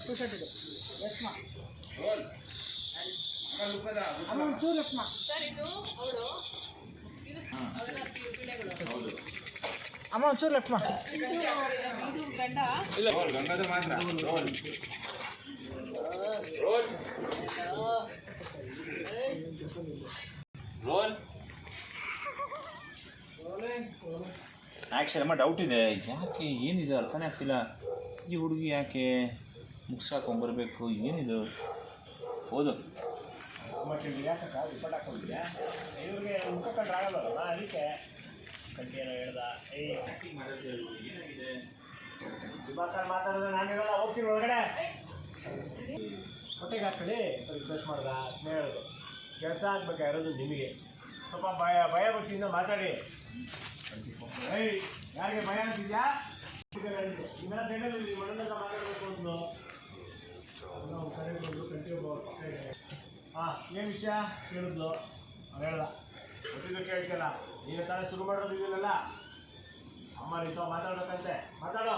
Two shirt ಇದು ಅಮ್ಮ ಒಂಚೂರು ಲೆಫ್ಟ್ ಮಾ. ಸರ್ ಇದು ಅಮ್ಮ ಒಂಚೂರು ಲೆಫ್ಟ್ ಮಾ ಇದು ಇಲ್ಲ ಗಂಡ ಗಂಗಾಧರ್ ಮಾತ್ರ ರೋಲ್ ರೋಲ್ ಆ್ಯಕ್ಷನ್ ಅಮ್ಮ ಡೌಟ್ ಇದೆ. ಯಾಕೆ ಏನಿದೆ? ಅರ್ಥನೇ ಆಗ್ತಿಲ್ಲ. ಈ ಹುಡುಗಿ ಯಾಕೆ ಮುಗ್ಸಾಕೊಂಬರ್ಬೇಕು? ಏನಿದು? ಓದು. ಮಾತಾಡಿದ್ರೆ ನಾನು ಇರಲ್ಲ ಹೋಗ್ತೀನಿ ಒಳಗಡೆ ಹೊಟ್ಟೆಗೆ ಹಾಕೊಳ್ಳಿ ರಿಕ್ವೆಸ್ಟ್ ಮಾಡ್ದ ಸ್ನೇಹಿತರು. ಕೆಲಸ ಆಗ್ಬೇಕಾಗಿರೋದು ನಿಮಗೆ? ಸ್ವಲ್ಪ ಭಯ ಭಯ ಭಕ್ತಿಯಿಂದ ಮಾತಾಡಿ. ಯಾರಿಗೆ ಭಯ ಅಂತಿದ್ಯಾ? ಇನ್ನ ಸೈಡಲ್ಲಿ ಮಣ್ಣಂತ ಮಾತಾಡಬೇಕು ಅಂದ್ಲು. ಹಾಂ, ಏನು ವಿಷಯ? ಕೇಳಿದ್ಲು. ಗೊತ್ತಿದ್ದು ಕೇಳ್ತಿಲ್ಲ. ಈಗ ತಾನೇ ಶುರು ಮಾಡೋದು ಇದೆಯಲ್ಲ? ಅಮ್ಮ ರೀತಿ ಮಾತಾಡ್ಬೇಕಂತೆ. ಮಾತಾಡೋ.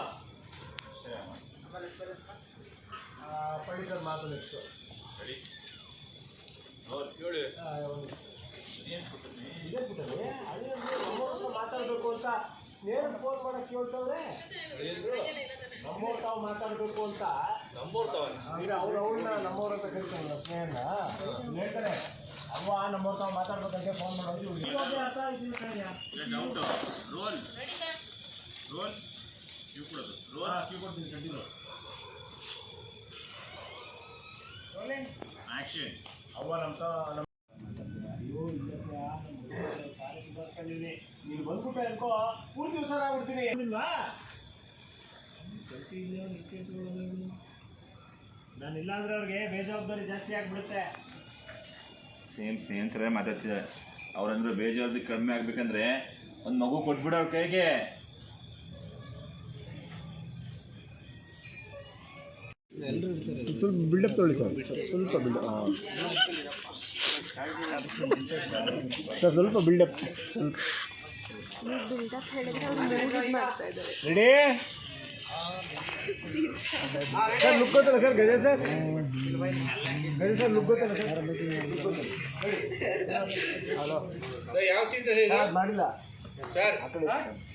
ಪಂಡಿತರು ಮಾತು ನೆಕ್ಸ್ಟು. ಇದೇ ಪುಟ್ಟಲ್ಲಿ ಅದೇ ನಮ್ಮವ್ರ ಮಾತಾಡಬೇಕು ಅಂತ ನೇರ ಫೋನ್ ಮಾಡಕ್ಕೆ ಕೇಳ್ತವ್ರೆ. ನಮ್ಮವ್ರು ತಾವು ಮಾತಾಡಬೇಕು ಅಂತ. ಈಗ ಅವ್ರು ಅವ್ರನ್ನ ನಮ್ಮವ್ರ ಅಂತ ಕರಿತಾರಲ್ಲ ಸ್ನೇಹನ. ಹೇಳ್ತಾರೆ ಅವ್ವ ನಮ್ಮವ್ರ ತಾವು ಮಾತಾಡ್ಬೇಕಂತೆ ಫೋನ್ ಮಾಡೋದು. ಇವಾಗ ಅರ್ಥ ಆಯ್ತು. ರೋಲ್ ರೋಲ್ ಇವು ಕೊಡೋದು. ಹಾ, ಕೀ ಕೊಡ್ತೀನಿ ಕಂಟಿನ್ಯೂ ಆ್ಯಕ್ಷನ್ ಅವ್ವ ನಮ್ಮ ನಮ್ಮ ಅಯ್ಯೋ ಇಲ್ಲ ಸಾರಿ ಸುಧಾರಿಸ್ಕೊಂಡಿದ್ದೀನಿ ನೀನು ಬಂದ್ಬಿಟ್ಟು ಅನ್ಕೋ. ಪೂರ್ತಿ ದಿವಸ ಆಗ್ಬಿಡ್ತೀನಿ ಇಲ್ವಾ ನಾನು ಇಲ್ಲ ಅಂದ್ರೆ ಅವ್ರಿಗೆ ಬೇಜವಾಬ್ದಾರಿ ಜಾಸ್ತಿ ಆಗ್ಬಿಡುತ್ತೆ. ಸೇಮ್ ಸ್ನೇಹಿತರೇ ಮಾತಾಡ್ತಿದ್ದಾರೆ. ಅವ್ರಂದ್ರೆ ಬೇಜವಾಬ್ದಾರಿ ಕಮ್ಮಿ ಆಗ್ಬೇಕಂದ್ರೆ ಒಂದು ಮಗು ಕೊಟ್ಬಿಡು ಅವ್ರ ಕೈಗೆ. ಸ್ವಲ್ಪ ಬಿಲ್ಡಪ್ ತೊಳಿ ಸರ್ ಸ್ವಲ್ಪ ಬಿಲ್ಡಪ್ ಸರ್ ಸ್ವಲ್ಪ ಬಿಲ್ಡಪ್ ಸ್ವಲ್ಪ ರೆಡಿ ಸರ್ ಲುಕ್ ಗೊತ್ತಲ್ಲ sir Gaja sir Gaja sir look ಗೊತ್ತಲ್ಲ ಸರ್ ಹಲೋ ಯಾವ ಸೀನ್ ಮಾಡಿಲ್ಲ ಸರ್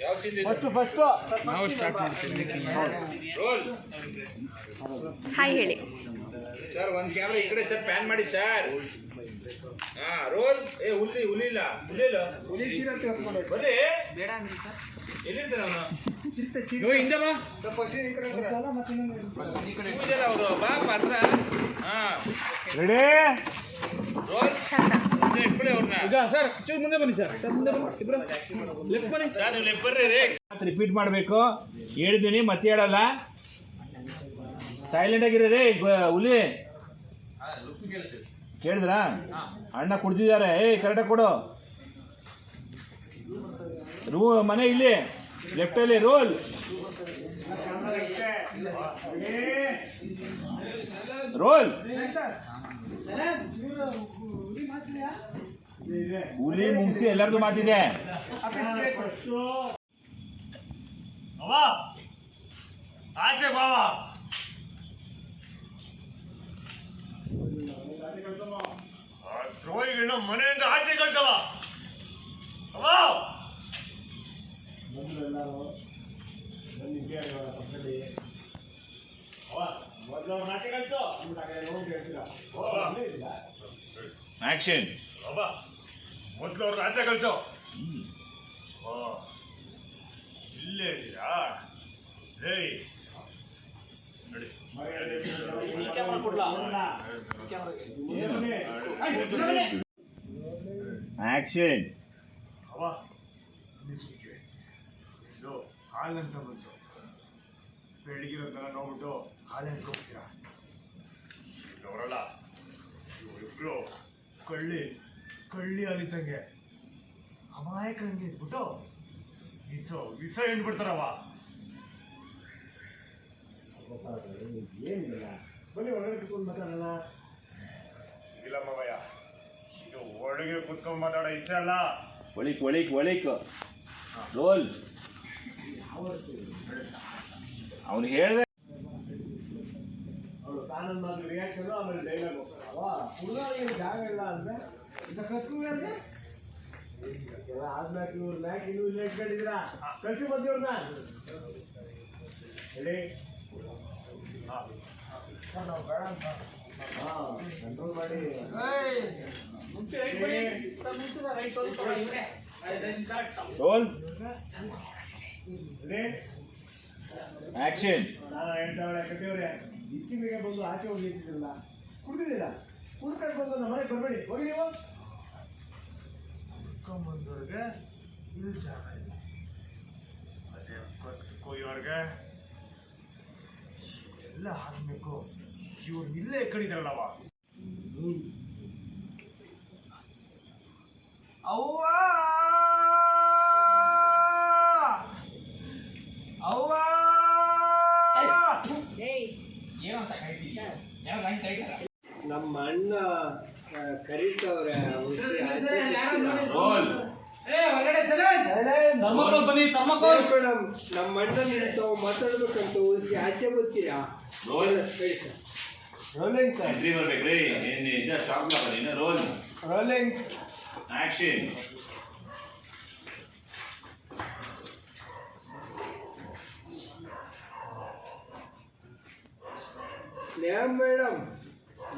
ಯಾವ ಸೀನ್ ಫಸ್ಟು ಫಸ್ಟು. ನಾವು ಸ್ಟಾರ್ಟ್ ಮಾಡ್ತೀವಿ. ರೋಲ್. ಹಾಯ್ ಹೇಳಿ. ಸರ್ ಒಂದು ಕ್ಯಾಮ್ರಾ ಈ ಕಡೆ ಸರ್ ಪ್ಯಾನ್ ಮಾಡಿ ಸರ್. ಹಾ ರೋಲ್. ಏ ಹುಲಿ ಹುಲಿ ಇಲ್ಲ ಹುಲಿ ಇಲ್ಲ ಬರ್ರಿ ಬೇಡ ಅಂದ್ರೆ ಸರ್ ಎಲ್ಲಿರ್ತಾನೆ ಅವನು ಹಿಂದೆ ಬಾ. ಪೂಜೆಲ್ಲ ಅವರು ಬಾ ಪಾತ್ರ. ಹಾ. Ready roll. ಸರ್ ಚೂರು ಮುಂದೆ ಬನ್ನಿ ಸರ್. ಸರ್ ಮುಂದೆ ಬನ್ನಿ. ಇಬ್ರು. ಲೆಫ್ಟ್ ಬನ್ನಿ. ಸರ್ ನೀವು ಲೆಫ್ಟ್ ಬರ್ರಿ. ರಿಪೀಟ್ ಮಾಡಬೇಕು. ಹೇಳಿದ್ದೀನಿ ಮತ್ತೆ ಹೇಳಲ್ಲ. ಸೈಲೆಂಟ್ ಆಗಿರಿ ರೀ ಗ- ಹುಲಿ. ಕೇಳಿದ್ರಾ? ಅಣ್ಣ ಕುಡ್ದಿದ್ದಾರೆ. ಏಯ್ ಕರೆಕ್ಟಾಗಿ ಕೊಡು. ರೂ ಮನೆ ಇಲ್ಲಿ. ಲೆಫ್ಟಲ್ಲಿ ರೋಲ್ ರೋಲ್ ಹುಲಿ ಮುಂಗ್ಸಿ ಎಲ್ಲರದು ಮಾತಿದೆ. ಆಚೆ ಬಾವ ದ್ರೋಹಿಗಳನ್ನ ಮನೆಯಿಂದ ಆಚೆ ಕಳ್ಸವ ಆಕ್ಷನ್ ಮೊದಲು ಅವ್ರ ರಾಜ್ಯ ಕಳಿಸೋ. ಓ ಇಲ್ಲೇ ಇದೀಯಾ ಏಯ್. ನಡಿ. ಆಕ್ಷನ್ ಅವ ನಿಲ್ಸ್ಬಿಟ್ವಿ ಇದು ಹಾಲಂತ ಮನ್ಸು. ಬೆಳಗಿರೋದನ್ನ ನೋಡ್ಬಿಟ್ಟು ಹಾಲು ಹೋಗ್ತೀರಾ ಅವರಲ್ಲ ಇವರಿಬ್ರು ಕಳ್ಳಿ ಕಳ್ಳಿ ಆಗಿದ್ದಂಗೆ. ಅಮಾಯಕರಂಗೆ ಇದ್ಬಿಟ್ಟು ವಿಸ ವಿಸ ಹಿಂಡ್ಬಿಡ್ತಾರವ ಏನಿಲ್ಲ ಬನ್ನಿ ಒಳಗಡೆ ಕುತ್ಕೊಂಡು ಮಾತಾಡೋಣ ಇಲ್ಲ ಮಾವಯ್ಯ ಇದು ಒಳಗೆ ಕುತ್ಕೊಂಡು ಮಾತಾಡೋ ಇಷ್ಟ ಅಲ್ಲ. ಒಳಿಕ್ ಒಳಿಕ್ ಒಳಿಕ್. ರೋಲ್. ಅವನು ಹೇಳಿದೆ ಅವಳು ಮಾತು ರಿಯಾಕ್ಷನ್ ಆಮೇಲೆ ಡೈಲಾಗ್ ಹೋಗ್ತಾರವ ಹುಡುಗರಿಗೆ ಜಾಗ ಇಲ್ಲ ಅಂದ್ರೆ ಆದ್ಮ್ಯಾಕ್ ಇವ್ರ ಮ್ಯಾಕ್ ಇನ್ನೂ ಇಲ್ಲ ಇಟ್ಕೊಂಡಿದ್ದೀರಾ? ಕಳ್ಸಿ ಬಂದಿವ್ರನ್ನ ಹೇಳಿ. ಕಂಟ್ರೋಲ್ ಮಾಡಿ. ಆಕ್ಷನ್. ನಾನು ಕಟ್ಟಿಯವ್ರೆ ಬಂದು ಆಚೆ ಹೋಗಿ ಕುಡ್ದಿದ್ದೀರಾ? ಕುಡ್ಕೊಂಡು ಬಂದು ನಮ್ಮ ಮನೆಗೆ ಬರಬೇಡಿ. ಹೋಗಿ ನೀವು. ಕುತ್ಕೊಂಬಂದವ್ರಿಗೆ ಇದು ಜಾಗ ಇಲ್ಲ ಅದೇ ಕೊಯ್ಯೋರ್ಗೆ ಎಲ್ಲ ಹಾಕ್ಬೇಕು. ಇವ್ರು ಇಲ್ಲೇ ಕಡಿದಾರಲ್ಲವ. ಅವ್ವ! ಅವ್ವ! ಏನಂತ ನಮ್ಮ ಅಣ್ಣ ಕರೀತವ್ರೆ ರೋಲ್ ತಮ್ಮಕ್ಕಳು ಬನ್ನಿ ತಮ್ಮಕ್ಕಳು ಮೇಡಮ್ ನಮ್ಮ ಅಣ್ಣ ನಿಂತಾವು ಮಾತಾಡ್ಬೇಕಂತ ಹೋಗಿ ಆಚೆ ಬರ್ತೀರಾ ರೋಲ್ ಹೇಳಿ ಸರ್ ರೋಲಿಂಗ್ ಸರ್ ಎಂಟ್ರಿ ಬರ್ಬೇಕ್ರಿ ಏನ್ ಇದ ಸ್ಟಾಪ್ ನೀನು roll rolling action Sneha madam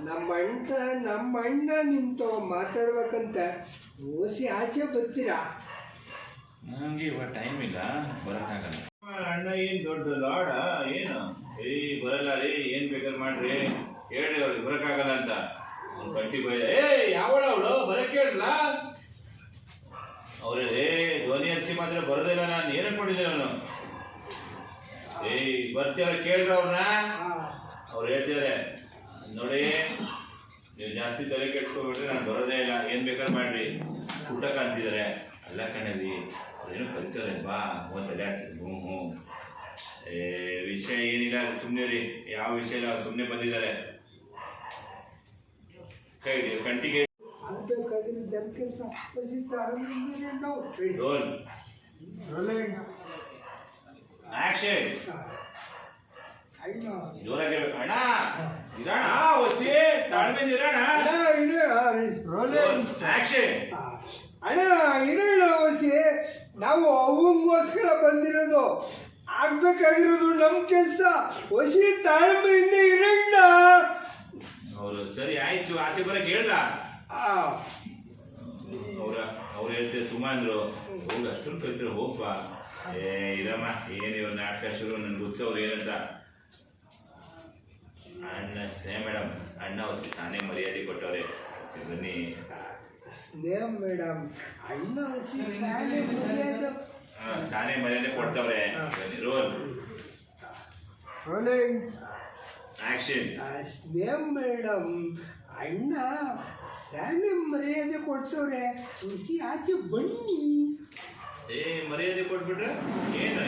ನಮ್ಮ ಅಣ್ಣ ನಮ್ಮ ಅಣ್ಣ ನಿಂತೋ ಮಾತಾಡ್ಬೇಕಂತ ಓಸಿ ಆಚೆ ಬರ್ತೀರಾ? ನನಗೆ ಇವಾಗ ಟೈಮ್ ಇಲ್ಲ ಬರಕಾಗಲ್ಲ ಅಣ್ಣ ಏನ್ ದೊಡ್ಡ ಲಾಡ ಏನು? ಏ ಬರಲ್ಲ ರೀ ಏನ್ ಬೇಕಾದ್ರೆ ಮಾಡ್ರಿ. ಹೇಳ್ರಿ ಅವ್ರಿಗೆ ಬರೋಕ್ಕಾಗಲ್ಲ ಅಂತ. ಅವ್ನು ಕಟ್ಟಿ ಬೈ ಏ ಯಾವಳ ಅವಳು? ಬರಕ್ಕೆ ಹೇಳ್ರಲ್ಲ? ಅವ್ರೆ ಏ ಧ್ವನಿ ಹಚ್ಚಿ ಮಾತ್ರ ಬರೋದಿಲ್ಲ ನಾನು ಏನ್ ಕೊಟ್ಟಿದ್ದೆ ಅವನು ಏಯ್ ಬರ್ತೀರ ಕೇಳ್ರಿ ಅವ್ರನ್ನ. ಅವ್ರು ಹೇಳ್ತಿದಾರೆ ನೋಡಿ ನೀವು ಜಾಸ್ತಿ ತಲೆ ಕೆಡ್ಸ್ಕೊಬಿಟ್ರೆ ನಾನು ಬರೋದೇ ಇಲ್ಲ. ಏನು ಬೇಕಾದ್ರೆ ಮಾಡ್ರಿ. ಊಟಕ್ಕೆ ಅಂತಿದ್ದಾರೆ. ಅಲ್ಲ ಕಣವಿ ಅದೇನು ಕಲಿತಾರೆ ಬಾ ಮೂವತ್ತು ತಲೆ ಆಡ್ಸಿದ್ರು. ಹ್ಞೂ ಹ್ಞೂ ಏ ವಿಷಯ ಏನಿಲ್ಲ ಸುಮ್ಮನೆ ರೀ ಯಾವ ವಿಷಯ ಇಲ್ಲ ಸುಮ್ಮನೆ ಬಂದಿದ್ದಾರೆ. ಕೈ ಕಂಟಿಗೆ ಆಕ್ಷನ್ ಜೋರಾಗಿರ್ಬೇಕು. ಅಣ್ಣ ಇರೋಣ ಒಸಿ ತಾಳ್ಮೆಯಿಂದ ಇರೋಣ ಅಣ್ಣ, ಇರೋಣ ಓಸಿ ನಾವು ಅವಂಗೋಸ್ಕರ ಬಂದಿರೋದು ಆಗ್ಬೇಕಾಗಿರೋದು ನಮ್ಮ ಕೆಲಸ. ಒಸಿ ತಾಳ್ಮೆಯಿಂದ ಇರೋಣ ಅವರು ಸರಿ ಆಯ್ತು ಆಚೆ ಬರಕ್ ಹೇಳ್ದ. ಅವ್ರ ಅವ್ರು ಹೇಳ್ತಾರೆ ಸುಮಾಂದ್ರು ಹೋಗಿ ಅಷ್ಟೊಂದು ಕಲ್ತಿರೋ ಹೋಗ್ಬಾ. ಏ ಇರಮ್ಮ ಏನು ಇವ್ರ ನಾಟಕ ಶುರು ನನ್ಗೆ ಗೊತ್ತು ಅವ್ರು ಏನಂತ. ಅಣ್ಣ ಸೇ ಮೇಡಮ್ ಅಣ್ಣ ಹೊಸಿ ಸಾನೆ ಮರ್ಯಾದೆ ಕೊಟ್ಟವ್ರೆ. ಬನ್ನಿ. ಸ್ನೇಹ ಮೇಡಮ್ ಅಣ್ಣ ಸಾನೆ ಮರ್ಯಾದೆ ಕೊಡ್ತವ್ರೆ ಬನ್ನಿ roll. Rolling action Sneha madam ಅಣ್ಣ ಸಾನೆ ಮರ್ಯಾದೆ ಕೊಡ್ತವ್ರೆ ಹುಸಿ ಆಚೆ ಬನ್ನಿ. ಏ ಮರ್ಯಾದೆ ಕೊಟ್ಬಿಟ್ರೆ ಏನು?